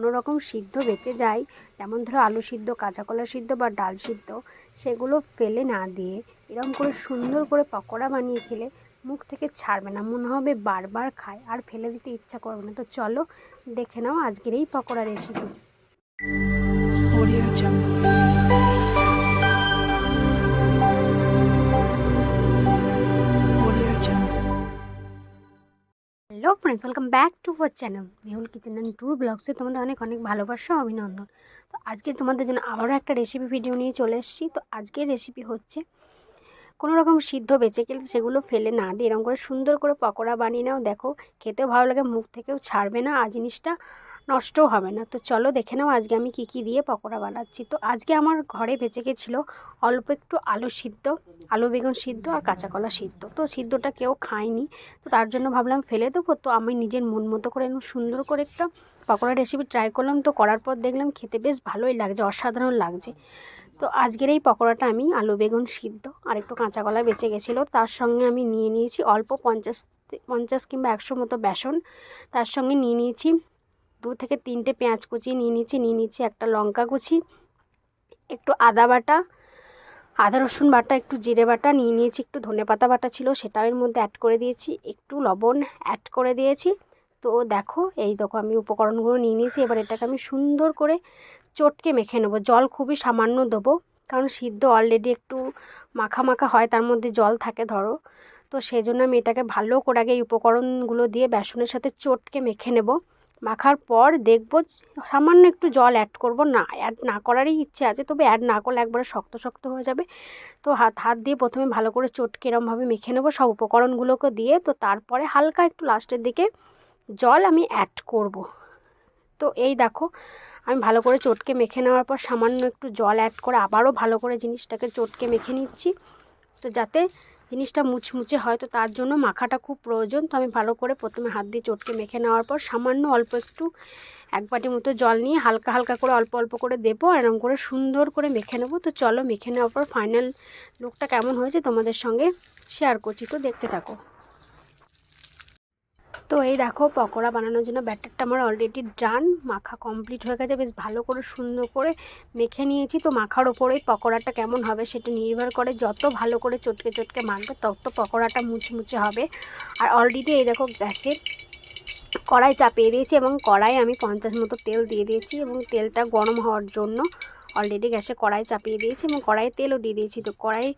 কোনো রকম সিদ্ধ বেঁচে যায়, যেমন ধরো আলু সিদ্ধ, কাঁচা কলা সিদ্ধ বা ডাল সিদ্ধ, সেগুলো ফেলে না দিয়ে এরকম করে সুন্দর করে পকোড়া বানিয়ে খেলে মুখ থেকে ছাড়বে না, মনে হবে বারবার খায় আর ফেলে দিতে ইচ্ছা করবে না। তো চলো দেখে নাও আজকের এই pakora recipe friends welcome back to our channel Mehul kitchen and tour ব্লগসে তোমাদের অনেক অনেক ভালোবাসা, অভিনন্দন। তো আজকে তোমাদের জন্য আবারও একটা রেসিপি ভিডিও নিয়ে চলে এসেছি। তো আজকের রেসিপি হচ্ছে কোনো রকম সিদ্ধ বেঁচে গেলে সেগুলো ফেলে না দিয়ে এরকম করে সুন্দর করে পকোড়া বানিয়ে নাও। দেখো, খেতেও ভালো লাগে, মুখ থেকেও ছাড়বে না। আর জিনিসটা নষ্টও হবে না। তো চলো দেখে নাও আজকে আমি কি কি দিয়ে পকোড়া বানাচ্ছি। তো আজকে আমার ঘরে বেঁচে গেছিল অল্প একটু আলু সিদ্ধ, আলু বেগুন সিদ্ধ আর কাঁচা কলা সিদ্ধ। তো সিদ্ধটা কেউ খায়নি, তো তার জন্য ভাবলাম ফেলে দেবো। তো আমি নিজের মন মতো করে সুন্দর করে একটা পকোড়া রেসিপি ট্রাই করলাম। তো করার পর দেখলাম খেতে বেশ ভালোই লাগছে, অসাধারণ লাগছে। তো আজকের এই পকোড়াটা আমি আলু বেগুন সিদ্ধ আর একটু কাঁচা কলা বেঁচে গেছিল। তার সঙ্গে আমি নিয়ে নিয়েছি অল্প পঞ্চাশ পঞ্চাশ কিংবা একশো মতো বেসন। তার সঙ্গে নিয়ে নিয়েছি দু থেকে তিনটে পেঁয়াজ কুচি নিয়ে নিয়েছি নিয়ে নিয়েছি একটা লঙ্কা কুচি, একটু আদা বাটা, আদা রসুন বাটা, একটু জিরে বাটা, নিয়ে নিয়েছি একটু ধনে পাতা বাটা ছিল, সেটাও এর মধ্যে অ্যাড করে দিয়েছি, একটু লবণ অ্যাড করে দিয়েছি। তো দেখো, এই দেখো আমি উপকরণগুলো নিয়ে নিয়েছি, এবার এটাকে আমি সুন্দর করে চটকে মেখে নেব। জল খুবই সামান্য দেবো, কারণ সিদ্ধ অলরেডি একটু মাখা মাখা হয়, তার মধ্যে জল থাকে ধরো। তো সেই জন্য আমি এটাকে ভালো করে আগে এই উপকরণগুলো দিয়ে বেসনের সাথে চটকে মেখে নেব। মাখার পর দেখব সামান্য একটু জল অ্যাড করব। না অ্যাড না করারই ইচ্ছে আছে, তবে অ্যাড না করলে একবারে শক্ত শক্ত হয়ে যাবে। তো হাত হাত দিয়ে প্রথমে ভালো করে চটকে এরমভাবে মেখে নেব সব উপকরণগুলোকে দিয়ে। তো তারপরে হালকা একটু লাস্টের দিকে জল আমি অ্যাড করব। তো এই দেখো, আমি ভালো করে চটকে মেখে নেওয়ার পর সামান্য একটু জল অ্যাড করে আবারও ভালো করে জিনিসটাকে চটকে মেখে নিচ্ছি। তো যাতে জিনিসটা মুচমুচে হয় তো তার জন্য মাখাটা খুব প্রয়োজন। তো আমি ভালো করে প্রথমে হাত দিয়ে চটকে মেখে নেওয়ার পর সামান্য অল্প একটু, এক বাটি মতো জল নিয়ে হালকা হালকা করে অল্প অল্প করে দেবো এরকম করে সুন্দর করে মেখে নেব। তো চলো মেখে নেওয়ার পর ফাইনাল লুকটা কেমন হয়েছে তোমাদের সঙ্গে শেয়ার করছি। তো দেখতে থাকো। তো এই দেখো পকোড়া বানানোর জন্য ব্যাটারটা আমার অলরেডি ডান মাখা কমপ্লিট হয়ে গেছে, বেশ ভালো করে সুন্দর করে মেখে নিয়েছি। তো মাখার ওপরেই পকোড়াটা কেমন হবে সেটা নির্ভর করে, যত ভালো করে চটকে চটকে মাখবে, তত পকোড়াটা মুচমুচে হবে। আর অলরেডি এই দেখো গ্যাসে কড়াই চাপিয়ে দিয়েছি এবং কড়াই আমি পঞ্চাশ মতো তেল দিয়ে দিয়েছি এবং তেলটা গরম হওয়ার জন্য অলরেডি গ্যাসে কড়াই চাপিয়ে দিয়েছি এবং কড়াইয়ে তেলও দিয়ে দিয়েছি। তো কড়াই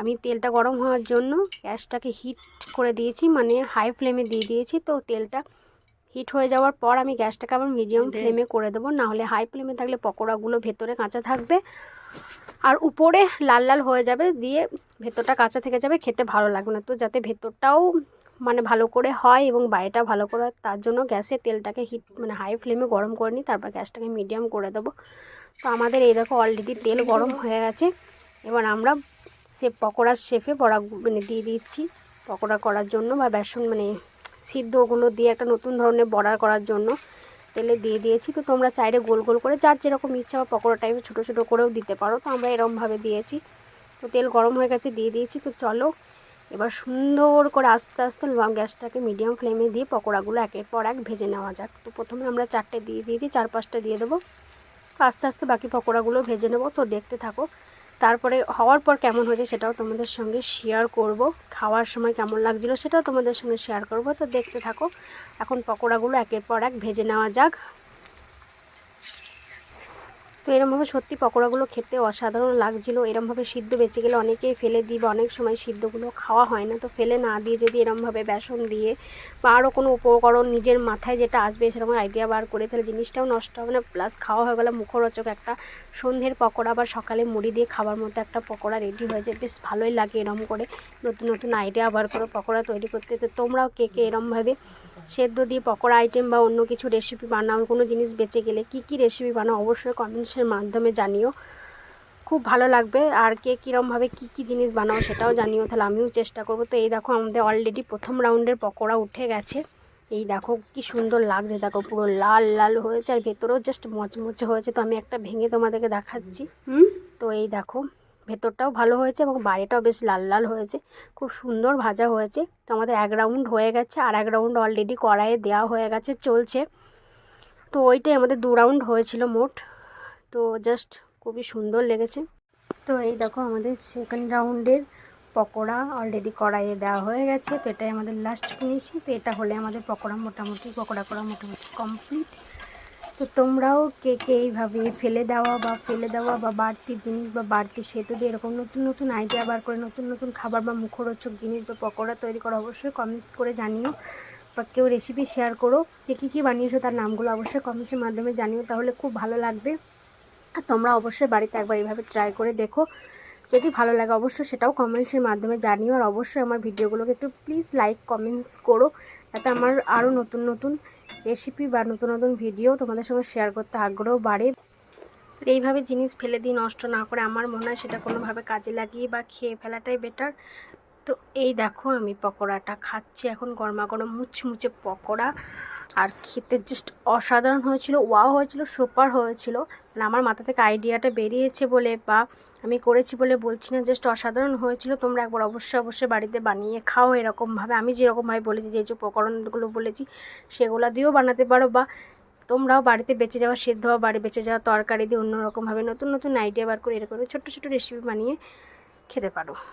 আমি তেলটা গরম হওয়ার জন্য গ্যাসটাকে হিট করে দিয়েছি মানে হাই ফ্লেমে দিয়ে দিয়েছি। তো তেলটা হিট হয়ে যাওয়ার পর আমি গ্যাসটাকে আবার মিডিয়াম ফ্লেমে করে দেবো। নাহলে হাই ফ্লেমে থাকলে পকোড়াগুলো ভেতরে কাঁচা থাকবে। আর উপরে লাল লাল হয়ে যাবে দিয়ে ভেতরটা কাঁচা থেকে যাবে খেতে ভালো লাগবে না। তো যাতে ভেতরটাও মানে ভালো করে হয় এবং বাইরেটা ভালো করে তার জন্য গ্যাসে তেলটাকে হিট মানে হাই ফ্লেমে গরম করে নিই তারপর গ্যাসটাকে মিডিয়াম করে দেবো। তো আমাদের এই দেখো অলরেডি তেল গরম হয়ে গেছে। এবার আমরা সে পকোড়ার শেফে বড়া মানে দিয়ে দিচ্ছি। পকোড়া করার জন্য বা বেসন মানে সিদ্ধ ওগুলো দিয়ে একটা নতুন ধরনের বড়া করার জন্য তেলে দিয়ে দিয়েছি। তো তোমরা চাইলে গোল গোল করে যার যেরকম ইচ্ছা বা পকোড়া টাইপে ছোটো ছোটো করেও দিতে পারো। তো আমরা এরমভাবে দিয়েছি। তো তেল গরম হয়ে গেছে দিয়ে দিয়েছি। তো চলো এবার সুন্দর করে আস্তে আস্তে লং গ্যাসটাকে মিডিয়াম ফ্লেমে দিয়ে পকোড়াগুলো একের পর এক ভেজে নেওয়া যাক। তো প্রথমে আমরা চারটে দিয়ে দিয়েছি, চার পাঁচটা দিয়ে দেবো। আস্তে আস্তে বাকি পকোড়াগুলো ভেজে নেব। তো দেখতে থাকো। তারপরে হওয়ার পর কেমন হয়েছে সেটাও তোমাদের সঙ্গে শেয়ার করব। খাওয়ার সময় কেমন লাগছিল সেটাও তোমাদের সঙ্গে শেয়ার করব। তো দেখতে থাকো। এখন পকোড়াগুলো একের পর এক ভেজে নেওয়া যাক। তো এরমভাবে সত্যি পকোড়াগুলো খেতে অসাধারণ লাগছিল। এরমভাবে সিদ্ধ বেঁচে গেলে অনেকেই ফেলে দিই বা অনেক সময় সিদ্ধগুলো খাওয়া হয় না। তো ফেলে না দিয়ে যদি এরমভাবে বেসন দিয়ে বা আরও কোনো উপকরণ নিজের মাথায় যেটা আসবে সেরকম আইডিয়া বার করে, তাহলে জিনিসটাও নষ্ট হবে না। প্লাস খাওয়া হয়ে গেলে মুখরোচক একটা সন্ধ্যের পকোড়া বা সকালে মুড়ি দিয়ে খাবার মতো একটা পকোড়া রেডি হয়ে যায়। বেশ ভালোই লাগে এরম করে নতুন নতুন আইডিয়া বার করে পকোড়া তৈরি করতে। তো তোমরাও কে কে এরমভাবে সেদ্ধ দিয়ে পকোড়া আইটেম বা অন্য কিছু রেসিপি বানাও, কোনো জিনিস বেঁচে গেলে কি কি রেসিপি বানাও, অবশ্যই কমেন্টসের মাধ্যমে জানিও। খুব ভালো লাগবে। আর কে কীরমভাবে কী কী জিনিস বানাও সেটাও জানিও। তাহলে আমিও চেষ্টা করব। তো এই দেখো আমাদের অলরেডি প্রথম রাউন্ডের পকোড়া উঠে গেছে। এই দেখো কি সুন্দর লাগছে। দেখো পুরো লাল লাল হয়েছে। আর ভেতরেও জাস্ট মচমচে হয়েছে। তো আমি একটা ভেঙে তোমাদেরকে দেখাচ্ছি। হুম? তো এই দেখো ভেতরটাও ভালো হয়েছে এবং বাইরেটাও বেশ লাল লাল হয়েছে। খুব সুন্দর ভাজা হয়েছে। তো আমাদের এক রাউন্ড হয়ে গেছে। আর এক রাউন্ড অলরেডি কড়াইয়ে দেওয়া হয়ে গেছে চলছে। তো ওইটাই আমাদের দু রাউন্ড হয়েছিল মোট। তো জাস্ট খুবই সুন্দর লেগেছে। তো এই দেখো আমাদের সেকেন্ড রাউন্ডের পকোড়া অলরেডি কড়াইয়ে দেওয়া হয়ে গেছে। তো এটাই আমাদের লাস্ট ফিনিশিং তো এটা হলে আমাদের পকোড়া মোটামুটি, পকোড়া করা মোটামুটি কমপ্লিট তো তোমরাও কে কে এইভাবে ফেলে দেওয়া বা ফেলে দেওয়া বা বাড়তি জিনিস বা বাড়তি সেতু দিয়ে এরকম নতুন নতুন আইডিয়া বার করে, নতুন নতুন খাবার বা মুখরোচক জিনিস বা পকোড়া তৈরি করা, অবশ্যই কমেন্টস করে জানিও। বা কেউ রেসিপি শেয়ার করো। কে কী কী বানিয়েছো তার নামগুলো অবশ্যই কমেন্টসের মাধ্যমে জানিও। তাহলে খুব ভালো লাগবে। আর তোমরা অবশ্যই বাড়িতে একবার এইভাবে ট্রাই করে দেখো। যদি ভালো লাগে অবশ্যই সেটাও কমেন্টসের মাধ্যমে জানিও। আর অবশ্যই আমার ভিডিওগুলোকে একটু প্লিজ লাইক কমেন্টস করো। যাতে আমার আরও নতুন নতুন রেসিপি বা নতুন নতুন ভিডিও তোমাদের সঙ্গে শেয়ার করতে আগ্রহ বাড়ে। এইভাবে জিনিস ফেলে দিয়ে নষ্ট না করে আমার মনে হয় সেটা কোনোভাবে কাজে লাগিয়ে বা খেয়ে ফেলাটাই বেটার তো এই দেখো আমি পকোড়াটা খাচ্ছি এখন গরমা গরম মুচমুচে পকোড়া। আর খেতে জাস্ট অসাধারণ হয়েছিল ওয়াও হয়েছিল সুপার হয়েছিল। মানে আমার মাথা থেকে আইডিয়াটা বেরিয়েছে বলে বা আমি করেছি বলে বলছি না জাস্ট অসাধারণ হয়েছিল। তোমরা একবার অবশ্যই অবশ্যই বাড়িতে বানিয়ে খাও এরকমভাবে। আমি যেরকমভাবে বলেছি, যে যে উপকরণগুলো বলেছি, সেগুলো দিয়েও বানাতে পারো বা তোমরাও বাড়িতে বেঁচে যাওয়া, সেদ্ধ হওয়া, বাড়ি বেঁচে যাওয়া, তরকারি দিয়ে অন্যরকমভাবে নতুন নতুন আইডিয়া বার করে, এরকম ছোট্ট ছোটো রেসিপি বানিয়ে খেতে পারো।